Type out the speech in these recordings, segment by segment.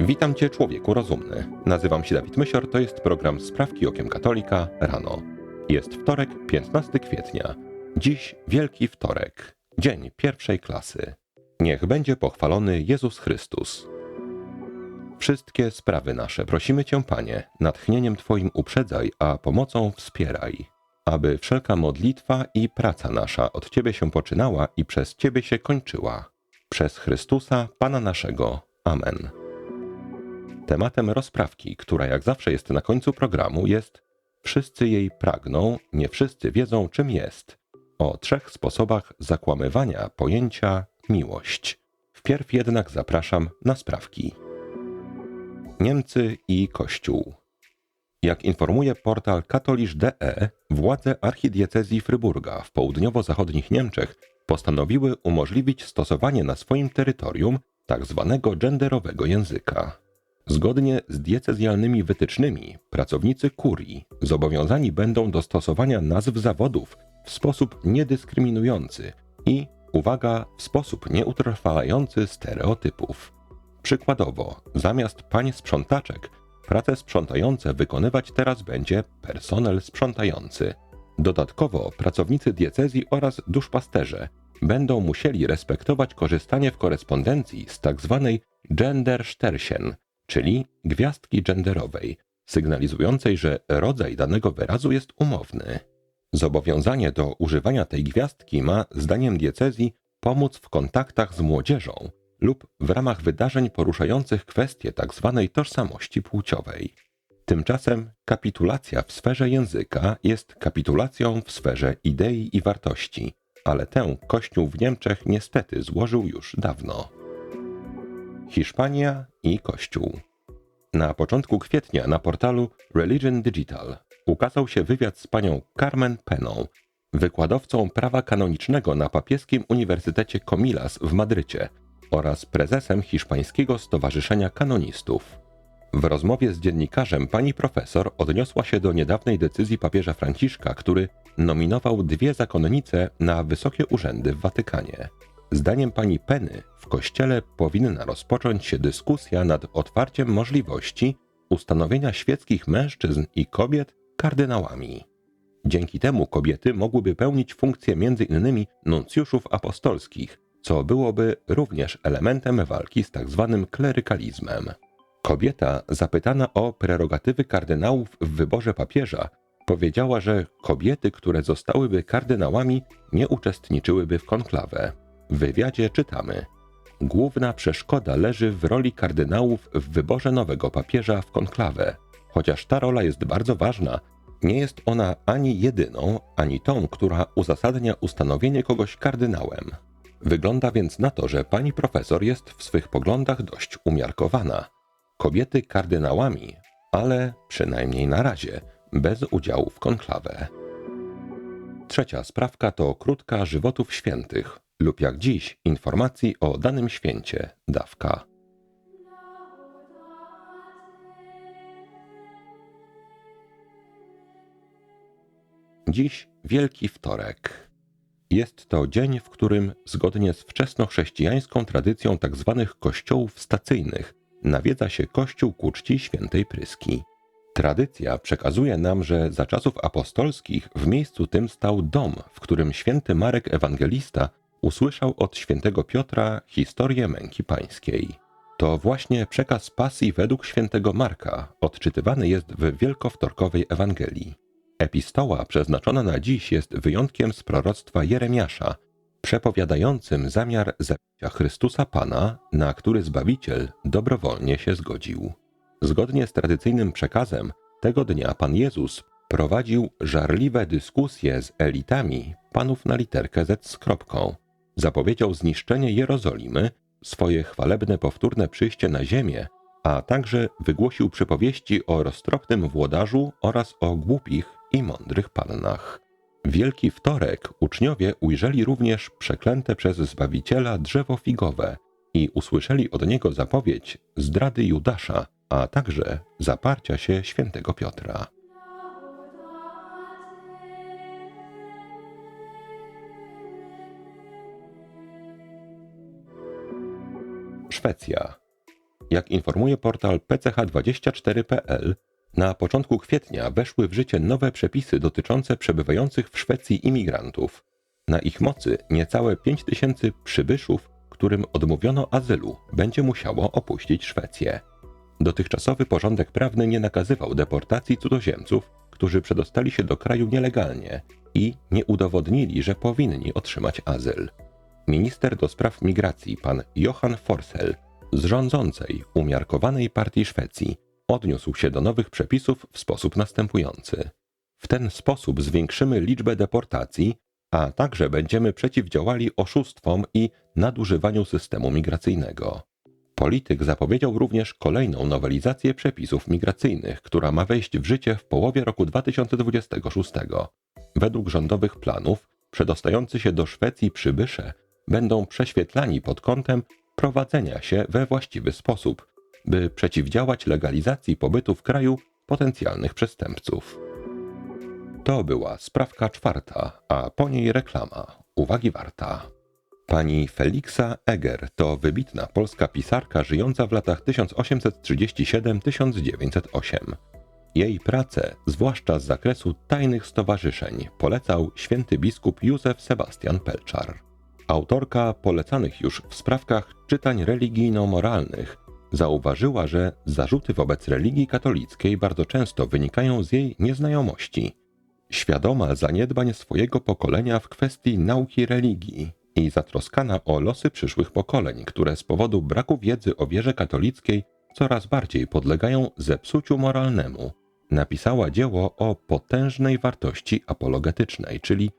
Witam Cię, człowieku rozumny. Nazywam się Dawid Mysior, to jest program Sprawki Okiem Katolika rano. Jest wtorek, 15 kwietnia. Dziś Wielki Wtorek, dzień pierwszej klasy. Niech będzie pochwalony Jezus Chrystus. Wszystkie sprawy nasze prosimy Cię, Panie, natchnieniem Twoim uprzedzaj, a pomocą wspieraj, aby wszelka modlitwa i praca nasza od Ciebie się poczynała i przez Ciebie się kończyła. Przez Chrystusa, Pana naszego. Amen. Tematem rozprawki, która jak zawsze jest na końcu programu, jest Wszyscy jej pragną, nie wszyscy wiedzą, czym jest. O trzech sposobach zakłamywania pojęcia miłość. Wpierw jednak zapraszam na sprawki. Niemcy i Kościół. Jak informuje portal katolisz.de, władze archidiecezji Fryburga w południowo-zachodnich Niemczech postanowiły umożliwić stosowanie na swoim terytorium tzw. Tak genderowego języka. Zgodnie z diecezjalnymi wytycznymi, pracownicy kurii zobowiązani będą do stosowania nazw zawodów w sposób niedyskryminujący i, uwaga, w sposób nieutrwalający stereotypów. Przykładowo, zamiast pań sprzątaczek, prace sprzątające wykonywać teraz będzie personel sprzątający. Dodatkowo pracownicy diecezji oraz duszpasterze będą musieli respektować korzystanie w korespondencji z tzw. Tak Gendersternchen, czyli gwiazdki genderowej, sygnalizującej, że rodzaj danego wyrazu jest umowny. Zobowiązanie do używania tej gwiazdki ma, zdaniem diecezji, pomóc w kontaktach z młodzieżą lub w ramach wydarzeń poruszających kwestie tzw. Tak tożsamości płciowej. Tymczasem kapitulacja w sferze języka jest kapitulacją w sferze idei i wartości, ale tę Kościół w Niemczech niestety złożył już dawno. Hiszpania i Kościół. Na początku kwietnia na portalu Religion Digital ukazał się wywiad z panią Carmen Peną, wykładowcą prawa kanonicznego na papieskim Uniwersytecie Comillas w Madrycie oraz prezesem Hiszpańskiego Stowarzyszenia Kanonistów. W rozmowie z dziennikarzem pani profesor odniosła się do niedawnej decyzji papieża Franciszka, który nominował dwie zakonnice na wysokie urzędy w Watykanie. Zdaniem pani Penny w kościele powinna rozpocząć się dyskusja nad otwarciem możliwości ustanowienia świeckich mężczyzn i kobiet kardynałami. Dzięki temu kobiety mogłyby pełnić funkcje m.in. nuncjuszów apostolskich, co byłoby również elementem walki z tzw. Tak klerykalizmem. Kobieta, zapytana o prerogatywy kardynałów w wyborze papieża, powiedziała, że kobiety, które zostałyby kardynałami, nie uczestniczyłyby w konklawę. W wywiadzie czytamy: Główna przeszkoda leży w roli kardynałów w wyborze nowego papieża w konklawę. Chociaż ta rola jest bardzo ważna, nie jest ona ani jedyną, ani tą, która uzasadnia ustanowienie kogoś kardynałem. Wygląda więc na to, że pani profesor jest w swych poglądach dość umiarkowana. Kobiety kardynałami, ale przynajmniej na razie bez udziału w konklawę. Trzecia sprawka to krótka żywotów świętych lub jak dziś informacji o danym święcie dawka. Dziś Wielki Wtorek. Jest to dzień, w którym, zgodnie z wczesnochrześcijańską tradycją tzw. Tak kościołów stacyjnych, nawiedza się kościół ku czci świętej Pryski. Tradycja przekazuje nam, że za czasów apostolskich w miejscu tym stał dom, w którym święty Marek Ewangelista usłyszał od świętego Piotra historię męki pańskiej. To właśnie przekaz pasji według świętego Marka odczytywany jest w wielkowtorkowej Ewangelii. Epistoła przeznaczona na dziś jest wyjątkiem z proroctwa Jeremiasza, przepowiadającym zamiar zabicia Chrystusa Pana, na który Zbawiciel dobrowolnie się zgodził. Zgodnie z tradycyjnym przekazem, tego dnia Pan Jezus prowadził żarliwe dyskusje z elitami panów na literkę Z z kropką. Zapowiedział zniszczenie Jerozolimy, swoje chwalebne powtórne przyjście na ziemię, a także wygłosił przypowieści o roztropnym włodarzu oraz o głupich i mądrych pannach. Wielki Wtorek uczniowie ujrzeli również przeklęte przez Zbawiciela drzewo figowe i usłyszeli od niego zapowiedź zdrady Judasza, a także zaparcia się świętego Piotra. Szwecja. Jak informuje portal pch24.pl, na początku kwietnia weszły w życie nowe przepisy dotyczące przebywających w Szwecji imigrantów. Na ich mocy niecałe 5 tysięcy przybyszów, którym odmówiono azylu, będzie musiało opuścić Szwecję. Dotychczasowy porządek prawny nie nakazywał deportacji cudzoziemców, którzy przedostali się do kraju nielegalnie i nie udowodnili, że powinni otrzymać azyl. Minister do spraw migracji pan Johan Forsell z rządzącej, umiarkowanej partii Szwecji odniósł się do nowych przepisów w sposób następujący. W ten sposób zwiększymy liczbę deportacji, a także będziemy przeciwdziałali oszustwom i nadużywaniu systemu migracyjnego. Polityk zapowiedział również kolejną nowelizację przepisów migracyjnych, która ma wejść w życie w połowie roku 2026. Według rządowych planów, przedostający się do Szwecji przybysze będą prześwietlani pod kątem prowadzenia się we właściwy sposób, by przeciwdziałać legalizacji pobytu w kraju potencjalnych przestępców. To była sprawka czwarta, a po niej reklama. Uwagi warta. Pani Felixa Eger to wybitna polska pisarka żyjąca w latach 1837-1908. Jej prace, zwłaszcza z zakresu tajnych stowarzyszeń, polecał święty biskup Józef Sebastian Pelczar. Autorka polecanych już w sprawkach czytań religijno-moralnych zauważyła, że zarzuty wobec religii katolickiej bardzo często wynikają z jej nieznajomości. Świadoma zaniedbań swojego pokolenia w kwestii nauki religii i zatroskana o losy przyszłych pokoleń, które z powodu braku wiedzy o wierze katolickiej coraz bardziej podlegają zepsuciu moralnemu, napisała dzieło o potężnej wartości apologetycznej, czyli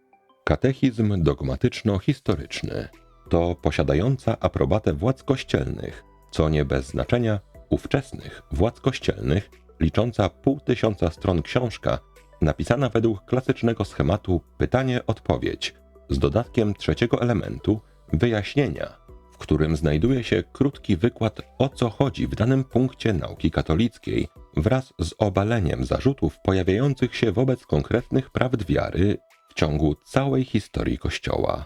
katechizm dogmatyczno-historyczny. To posiadająca aprobatę władz kościelnych, co nie bez znaczenia ówczesnych władz kościelnych, licząca pół tysiąca stron książka, napisana według klasycznego schematu pytanie-odpowiedź, z dodatkiem trzeciego elementu wyjaśnienia, w którym znajduje się krótki wykład o co chodzi w danym punkcie nauki katolickiej, wraz z obaleniem zarzutów pojawiających się wobec konkretnych prawd wiary w ciągu całej historii Kościoła.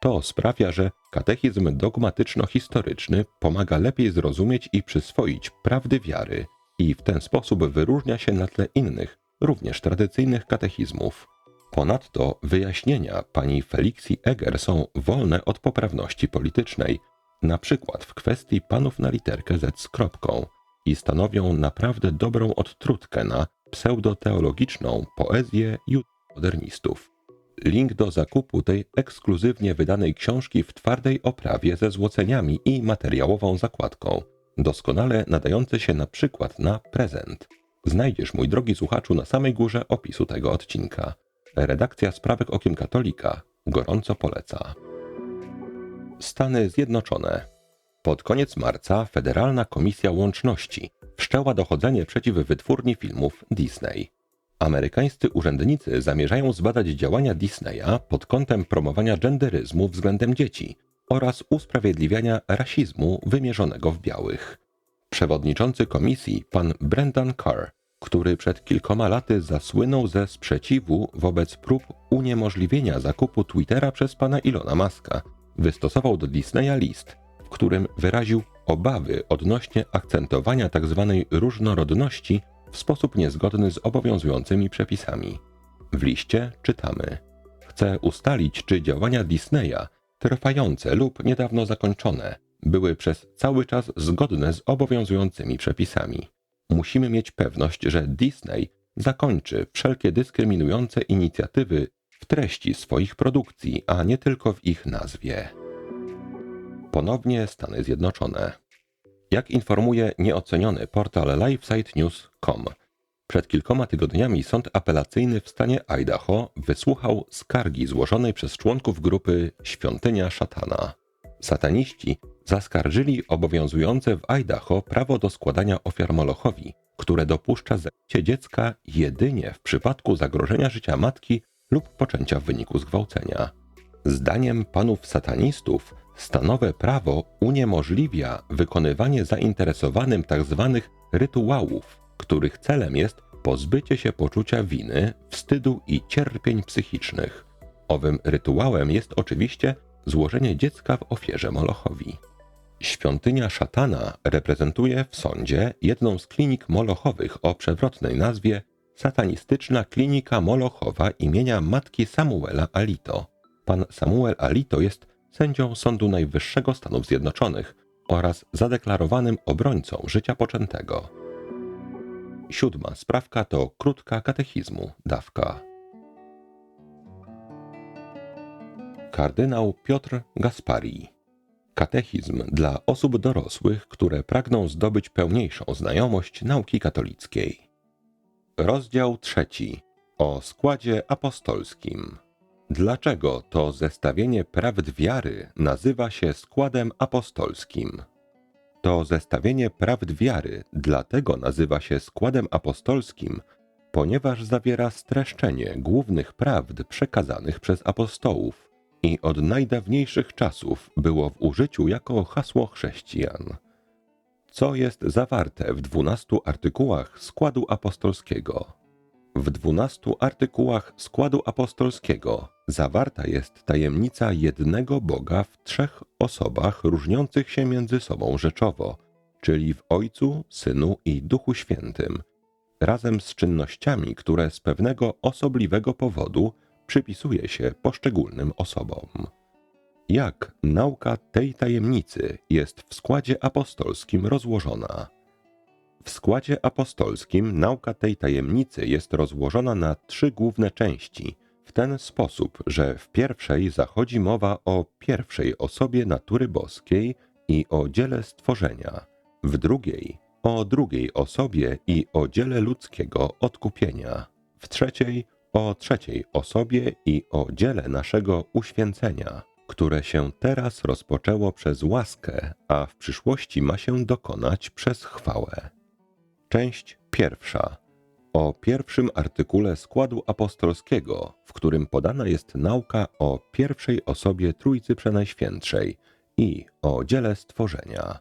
To sprawia, że katechizm dogmatyczno-historyczny pomaga lepiej zrozumieć i przyswoić prawdy wiary i w ten sposób wyróżnia się na tle innych, również tradycyjnych katechizmów. Ponadto wyjaśnienia pani Felixi Eger są wolne od poprawności politycznej, na przykład w kwestii panów na literkę Z z kropką i stanowią naprawdę dobrą odtrutkę na pseudoteologiczną poezję modernistów. Link do zakupu tej ekskluzywnie wydanej książki w twardej oprawie ze złoceniami i materiałową zakładką, doskonale nadający się na przykład na prezent. Znajdziesz, mój drogi słuchaczu, na samej górze opisu tego odcinka. Redakcja Sprawek Okiem Katolika gorąco poleca. Stany Zjednoczone. Pod koniec marca Federalna Komisja Łączności wszczęła dochodzenie przeciw wytwórni filmów Disney. Amerykańscy urzędnicy zamierzają zbadać działania Disneya pod kątem promowania genderyzmu względem dzieci oraz usprawiedliwiania rasizmu wymierzonego w białych. Przewodniczący komisji, pan Brendan Carr, który przed kilkoma laty zasłynął ze sprzeciwu wobec prób uniemożliwienia zakupu Twittera przez pana Ilona Maska, wystosował do Disneya list, w którym wyraził obawy odnośnie akcentowania tzw. Tak różnorodności w sposób niezgodny z obowiązującymi przepisami. W liście czytamy: Chcę ustalić, czy działania Disneya, trwające lub niedawno zakończone, były przez cały czas zgodne z obowiązującymi przepisami. Musimy mieć pewność, że Disney zakończy wszelkie dyskryminujące inicjatywy w treści swoich produkcji, a nie tylko w ich nazwie. Ponownie Stany Zjednoczone. Jak informuje nieoceniony portal LifeSiteNews.com, przed kilkoma tygodniami sąd apelacyjny w stanie Idaho wysłuchał skargi złożonej przez członków grupy Świątynia Szatana. Sataniści zaskarżyli obowiązujące w Idaho prawo do składania ofiar Molochowi, które dopuszcza zabicie dziecka jedynie w przypadku zagrożenia życia matki lub poczęcia w wyniku zgwałcenia. Zdaniem panów satanistów, stanowe prawo uniemożliwia wykonywanie zainteresowanym tzw. Tak rytuałów, których celem jest pozbycie się poczucia winy, wstydu i cierpień psychicznych. Owym rytuałem jest oczywiście złożenie dziecka w ofierze Molochowi. Świątynia szatana reprezentuje w sądzie jedną z klinik molochowych o przewrotnej nazwie Satanistyczna Klinika Molochowa imienia matki Samuela Alito. Pan Samuel Alito jest sędzią Sądu Najwyższego Stanów Zjednoczonych oraz zadeklarowanym obrońcą życia poczętego. Siódma sprawka to krótka katechizmu, dawka. Kardynał Piotr Gaspari. Katechizm dla osób dorosłych, które pragną zdobyć pełniejszą znajomość nauki katolickiej. Rozdział trzeci o składzie apostolskim. Dlaczego to zestawienie prawd wiary nazywa się składem apostolskim? To zestawienie prawd wiary dlatego nazywa się składem apostolskim, ponieważ zawiera streszczenie głównych prawd przekazanych przez apostołów i od najdawniejszych czasów było w użyciu jako hasło chrześcijan. Co jest zawarte w dwunastu artykułach składu apostolskiego? W dwunastu artykułach składu apostolskiego zawarta jest tajemnica jednego Boga w trzech osobach różniących się między sobą rzeczowo, czyli w Ojcu, Synu i Duchu Świętym, razem z czynnościami, które z pewnego osobliwego powodu przypisuje się poszczególnym osobom. Jak nauka tej tajemnicy jest w składzie apostolskim rozłożona? W składzie apostolskim nauka tej tajemnicy jest rozłożona na trzy główne części, w ten sposób, że w pierwszej zachodzi mowa o pierwszej osobie natury boskiej i o dziele stworzenia, w drugiej o drugiej osobie i o dziele ludzkiego odkupienia, w trzeciej o trzeciej osobie i o dziele naszego uświęcenia, które się teraz rozpoczęło przez łaskę, a w przyszłości ma się dokonać przez chwałę. Część pierwsza. O pierwszym artykule składu apostolskiego, w którym podana jest nauka o pierwszej osobie Trójcy Przenajświętszej i o dziele stworzenia.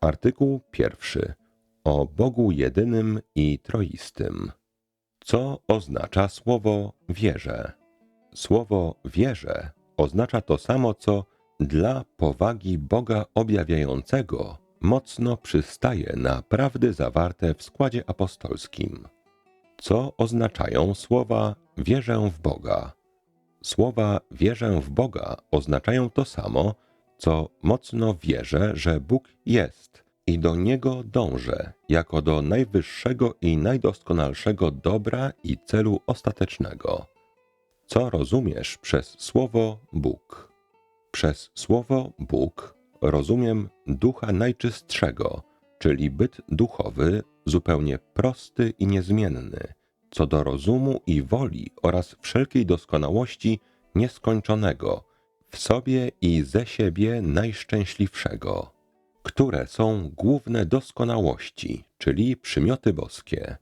Artykuł pierwszy. O Bogu jedynym i troistym. Co oznacza słowo wierzę? Słowo wierzę oznacza to samo co dla powagi Boga objawiającego mocno przystaje na prawdy zawarte w składzie apostolskim. Co oznaczają słowa wierzę w Boga? Słowa wierzę w Boga oznaczają to samo, co mocno wierzę, że Bóg jest i do Niego dążę jako do najwyższego i najdoskonalszego dobra i celu ostatecznego. Co rozumiesz przez słowo Bóg? Przez słowo Bóg rozumiem ducha najczystszego, czyli byt duchowy, zupełnie prosty i niezmienny, co do rozumu i woli oraz wszelkiej doskonałości nieskończonego, w sobie i ze siebie najszczęśliwszego, które są główne doskonałości, czyli przymioty boskie.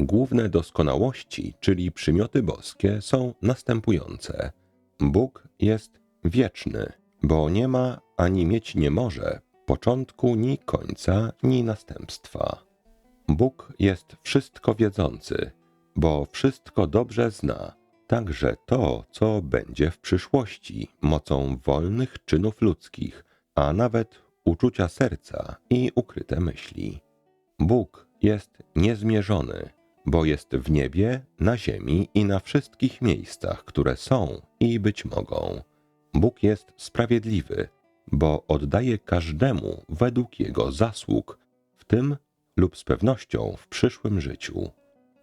Główne doskonałości, czyli przymioty boskie, są następujące. Bóg jest wieczny, bo nie ma ani mieć nie może początku, ni końca, ni następstwa. Bóg jest wszystko wiedzący, bo wszystko dobrze zna, także to, co będzie w przyszłości, mocą wolnych czynów ludzkich, a nawet uczucia serca i ukryte myśli. Bóg jest niezmierzony, bo jest w niebie, na ziemi i na wszystkich miejscach, które są i być mogą. Bóg jest sprawiedliwy, bo oddaje każdemu według jego zasług, w tym lub z pewnością w przyszłym życiu.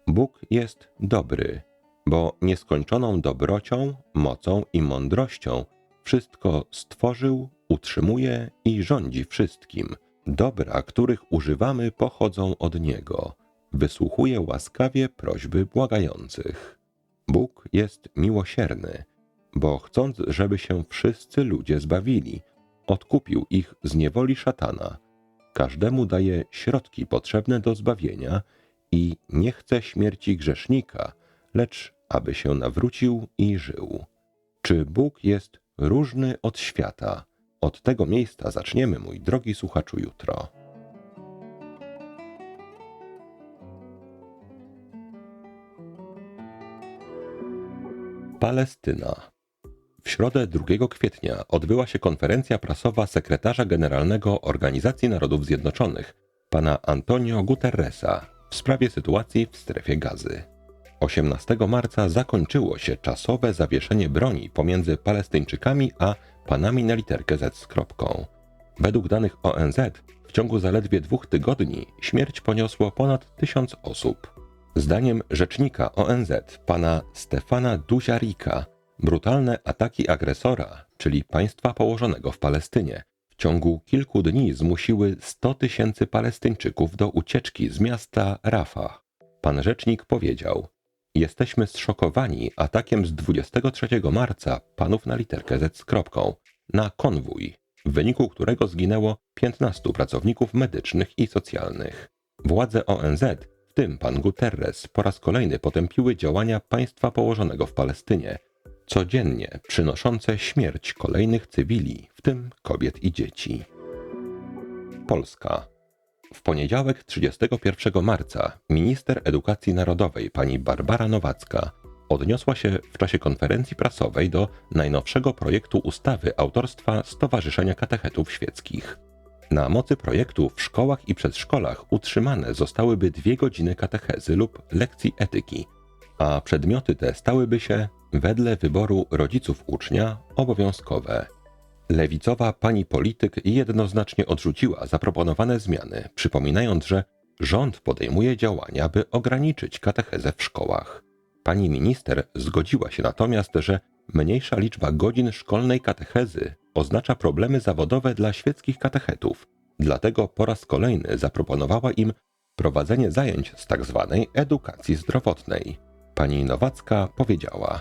Bóg jest dobry, bo nieskończoną dobrocią, mocą i mądrością wszystko stworzył, utrzymuje i rządzi wszystkim. Dobra, których używamy, pochodzą od Niego. Wysłuchuje łaskawie prośby błagających. Bóg jest miłosierny, bo chcąc, żeby się wszyscy ludzie zbawili, odkupił ich z niewoli szatana. Każdemu daje środki potrzebne do zbawienia i nie chce śmierci grzesznika, lecz aby się nawrócił i żył. Czy Bóg jest różny od świata? Od tego miejsca zaczniemy, mój drogi słuchaczu, jutro. Palestyna. W środę 2 kwietnia odbyła się konferencja prasowa sekretarza generalnego Organizacji Narodów Zjednoczonych, pana Antonio Guterresa, w sprawie sytuacji w strefie gazy. 18 marca zakończyło się czasowe zawieszenie broni pomiędzy Palestyńczykami a panami na literkę Z z kropką. Według danych ONZ w ciągu zaledwie dwóch tygodni śmierć poniosło ponad tysiąc osób. Zdaniem rzecznika ONZ, pana Stefana Duziarika, brutalne ataki agresora, czyli państwa położonego w Palestynie, w ciągu kilku dni zmusiły 100 tysięcy Palestyńczyków do ucieczki z miasta Rafah. Pan rzecznik powiedział: Jesteśmy zszokowani atakiem z 23 marca panów na literkę Z z kropką na konwój, w wyniku którego zginęło 15 pracowników medycznych i socjalnych. Władze ONZ, w tym pan Guterres, po raz kolejny potępiły działania państwa położonego w Palestynie, codziennie przynoszące śmierć kolejnych cywili, w tym kobiet i dzieci. Polska. W poniedziałek 31 marca minister edukacji narodowej pani Barbara Nowacka odniosła się w czasie konferencji prasowej do najnowszego projektu ustawy autorstwa Stowarzyszenia Katechetów Świeckich. Na mocy projektu w szkołach i przedszkolach utrzymane zostałyby dwie godziny katechezy lub lekcji etyki, a przedmioty te stałyby się, wedle wyboru rodziców ucznia, obowiązkowe. Lewicowa pani polityk jednoznacznie odrzuciła zaproponowane zmiany, przypominając, że rząd podejmuje działania, by ograniczyć katechezę w szkołach. Pani minister zgodziła się natomiast, że mniejsza liczba godzin szkolnej katechezy oznacza problemy zawodowe dla świeckich katechetów, dlatego po raz kolejny zaproponowała im prowadzenie zajęć z tzw. Tak edukacji zdrowotnej. Pani Nowacka powiedziała: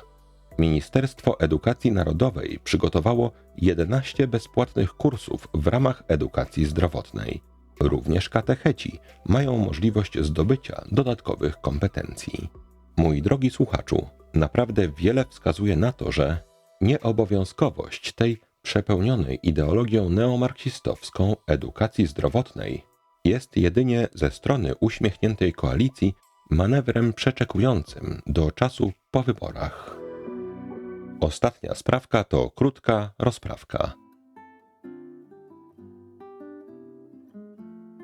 Ministerstwo Edukacji Narodowej przygotowało 11 bezpłatnych kursów w ramach edukacji zdrowotnej. Również katecheci mają możliwość zdobycia dodatkowych kompetencji. Mój drogi słuchaczu, naprawdę wiele wskazuje na to, że nieobowiązkowość tej przepełnionej ideologią neomarksistowską edukacji zdrowotnej jest jedynie ze strony uśmiechniętej koalicji manewrem przeczekującym do czasu po wyborach. Ostatnia sprawka to krótka rozprawka.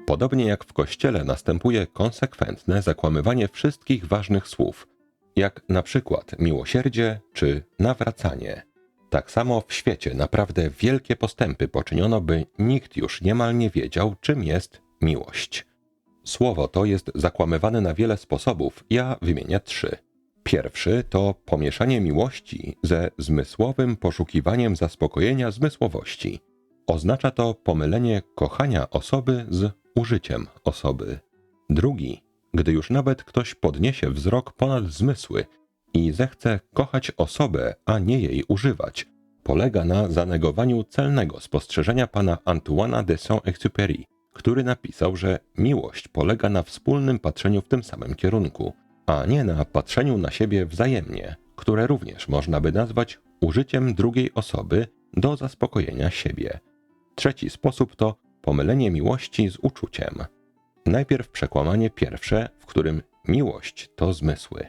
Podobnie jak w kościele następuje konsekwentne zakłamywanie wszystkich ważnych słów, jak na przykład miłosierdzie czy nawracanie. Tak samo w świecie naprawdę wielkie postępy poczyniono, by nikt już niemal nie wiedział, czym jest miłość. Słowo to jest zakłamywane na wiele sposobów, ja wymienię trzy. Pierwszy to pomieszanie miłości ze zmysłowym poszukiwaniem zaspokojenia zmysłowości. Oznacza to pomylenie kochania osoby z użyciem osoby. Drugi, gdy już nawet ktoś podniesie wzrok ponad zmysły i zechce kochać osobę, a nie jej używać, polega na zanegowaniu celnego spostrzeżenia pana Antoana de Saint-Exupéry, który napisał, że miłość polega na wspólnym patrzeniu w tym samym kierunku, a nie na patrzeniu na siebie wzajemnie, które również można by nazwać użyciem drugiej osoby do zaspokojenia siebie. Trzeci sposób to pomylenie miłości z uczuciem. Najpierw przekłamanie pierwsze, w którym miłość to zmysły.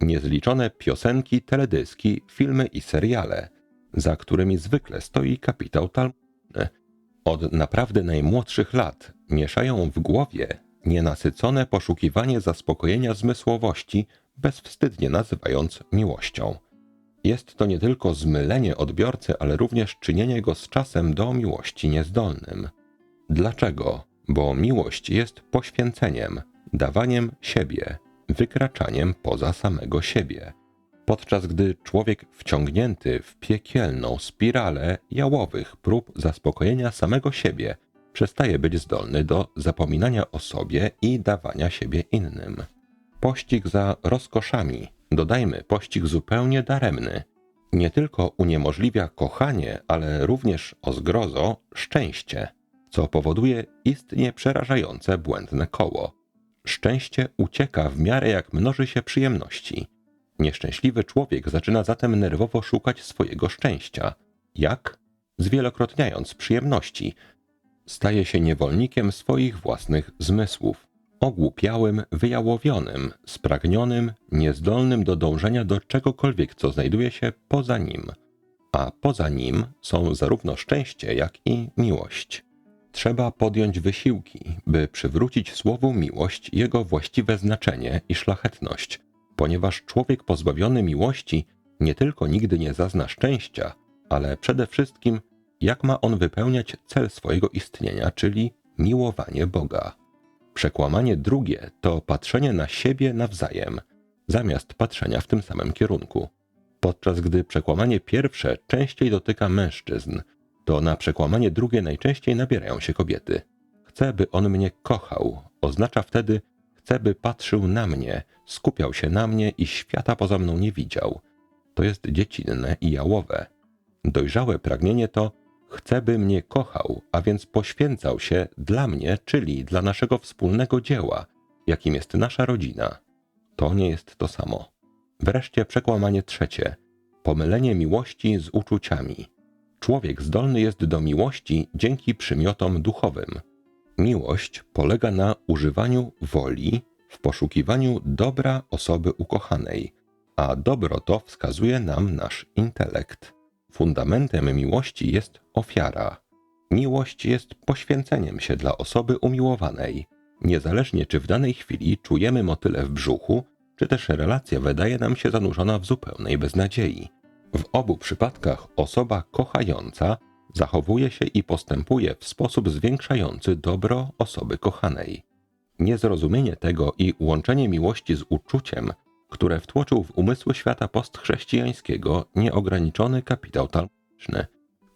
Niezliczone piosenki, teledyski, filmy i seriale, za którymi zwykle stoi kapitał talmudny. Od naprawdę najmłodszych lat mieszają w głowie nienasycone poszukiwanie zaspokojenia zmysłowości, bezwstydnie nazywając miłością. Jest to nie tylko zmylenie odbiorcy, ale również czynienie go z czasem do miłości niezdolnym. Dlaczego? Bo miłość jest poświęceniem, dawaniem siebie, wykraczaniem poza samego siebie. Podczas gdy człowiek wciągnięty w piekielną spiralę jałowych prób zaspokojenia samego siebie przestaje być zdolny do zapominania o sobie i dawania siebie innym. Pościg za rozkoszami, dodajmy pościg zupełnie daremny, nie tylko uniemożliwia kochanie, ale również o zgrozo szczęście co powoduje istnie przerażające błędne koło. Szczęście ucieka w miarę jak mnoży się przyjemności. Nieszczęśliwy człowiek zaczyna zatem nerwowo szukać swojego szczęścia. Jak? Zwielokrotniając przyjemności. Staje się niewolnikiem swoich własnych zmysłów. Ogłupiałym, wyjałowionym, spragnionym, niezdolnym do dążenia do czegokolwiek, co znajduje się poza nim. a poza nim są zarówno szczęście, jak i miłość. Trzeba podjąć wysiłki, by przywrócić słowu miłość jego właściwe znaczenie i szlachetność, ponieważ człowiek pozbawiony miłości nie tylko nigdy nie zazna szczęścia, ale przede wszystkim jak ma on wypełniać cel swojego istnienia, czyli miłowanie Boga. Przekłamanie drugie to patrzenie na siebie nawzajem, zamiast patrzenia w tym samym kierunku. Podczas gdy przekłamanie pierwsze częściej dotyka mężczyzn, to na przekłamanie drugie najczęściej nabierają się kobiety. Chcę, by on mnie kochał, oznacza wtedy, chcę, by patrzył na mnie, skupiał się na mnie i świata poza mną nie widział. To jest dziecinne i jałowe. Dojrzałe pragnienie to, chcę, by mnie kochał, a więc poświęcał się dla mnie, czyli dla naszego wspólnego dzieła, jakim jest nasza rodzina. To nie jest to samo. Wreszcie przekłamanie trzecie pomylenie miłości z uczuciami. Człowiek zdolny jest do miłości dzięki przymiotom duchowym. Miłość polega na używaniu woli w poszukiwaniu dobra osoby ukochanej, a dobro to wskazuje nam nasz intelekt. Fundamentem miłości jest ofiara. Miłość jest poświęceniem się dla osoby umiłowanej, niezależnie czy w danej chwili czujemy motyle w brzuchu, czy też relacja wydaje nam się zanurzona w zupełnej beznadziei. W obu przypadkach osoba kochająca zachowuje się i postępuje w sposób zwiększający dobro osoby kochanej. Niezrozumienie tego i łączenie miłości z uczuciem, które wtłoczył w umysły świata postchrześcijańskiego nieograniczony kapitał talmudyczny,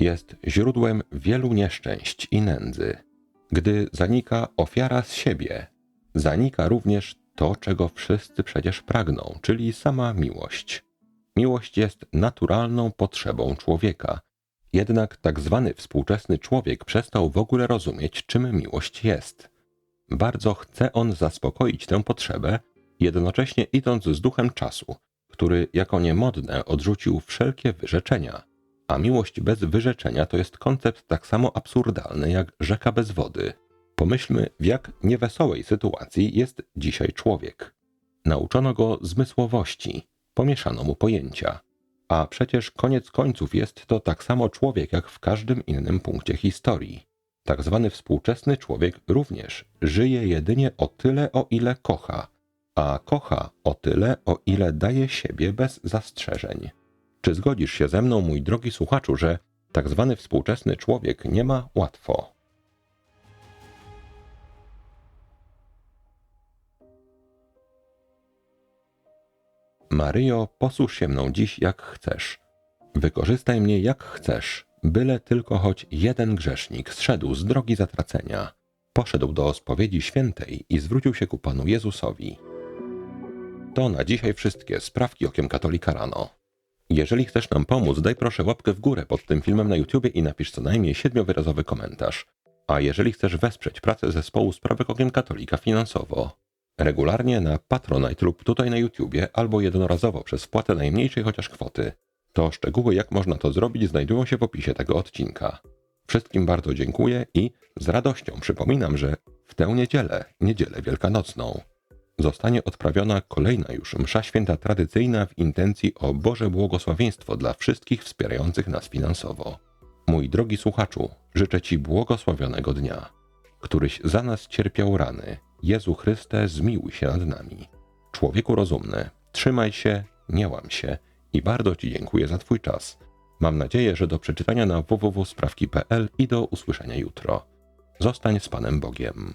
jest źródłem wielu nieszczęść i nędzy. Gdy zanika ofiara z siebie, zanika również to, czego wszyscy przecież pragną, czyli sama miłość. Miłość jest naturalną potrzebą człowieka. Jednak tak zwany współczesny człowiek przestał w ogóle rozumieć, czym miłość jest. Bardzo chce on zaspokoić tę potrzebę, jednocześnie idąc z duchem czasu, który jako niemodne odrzucił wszelkie wyrzeczenia. A miłość bez wyrzeczenia to jest koncept tak samo absurdalny jak rzeka bez wody. Pomyślmy, w jak niewesołej sytuacji jest dzisiaj człowiek. Nauczono go zmysłowości, pomieszano mu pojęcia. A przecież koniec końców jest to tak samo człowiek jak w każdym innym punkcie historii. Tak zwany współczesny człowiek również żyje jedynie o tyle, o ile kocha, a kocha o tyle, o ile daje siebie bez zastrzeżeń. Czy zgodzisz się ze mną, mój drogi słuchaczu, że tak zwany współczesny człowiek nie ma łatwo? Maryjo, posłuż się mną dziś jak chcesz. Wykorzystaj mnie jak chcesz, byle tylko choć jeden grzesznik zszedł z drogi zatracenia, poszedł do spowiedzi świętej i zwrócił się ku Panu Jezusowi. To na dzisiaj wszystkie sprawki okiem katolika rano. Jeżeli chcesz nam pomóc, daj proszę łapkę w górę pod tym filmem na YouTubie i napisz co najmniej siedmiowyrazowy komentarz. A jeżeli chcesz wesprzeć pracę zespołu Sprawek Okiem Katolika finansowo, regularnie na Patronite lub tutaj na YouTubie albo jednorazowo przez wpłatę najmniejszej chociaż kwoty, to szczegóły jak można to zrobić znajdują się w opisie tego odcinka. Wszystkim bardzo dziękuję i z radością przypominam, że w tę niedzielę, niedzielę wielkanocną, zostanie odprawiona kolejna już msza święta tradycyjna w intencji o Boże błogosławieństwo dla wszystkich wspierających nas finansowo. Mój drogi słuchaczu, życzę Ci błogosławionego dnia, któryś za nas cierpiał rany. Jezu Chryste, zmiłuj się nad nami. Człowieku rozumny, trzymaj się, nie łam się i bardzo Ci dziękuję za Twój czas. Mam nadzieję, że do przeczytania na www.sprawki.pl i do usłyszenia jutro. Zostań z Panem Bogiem.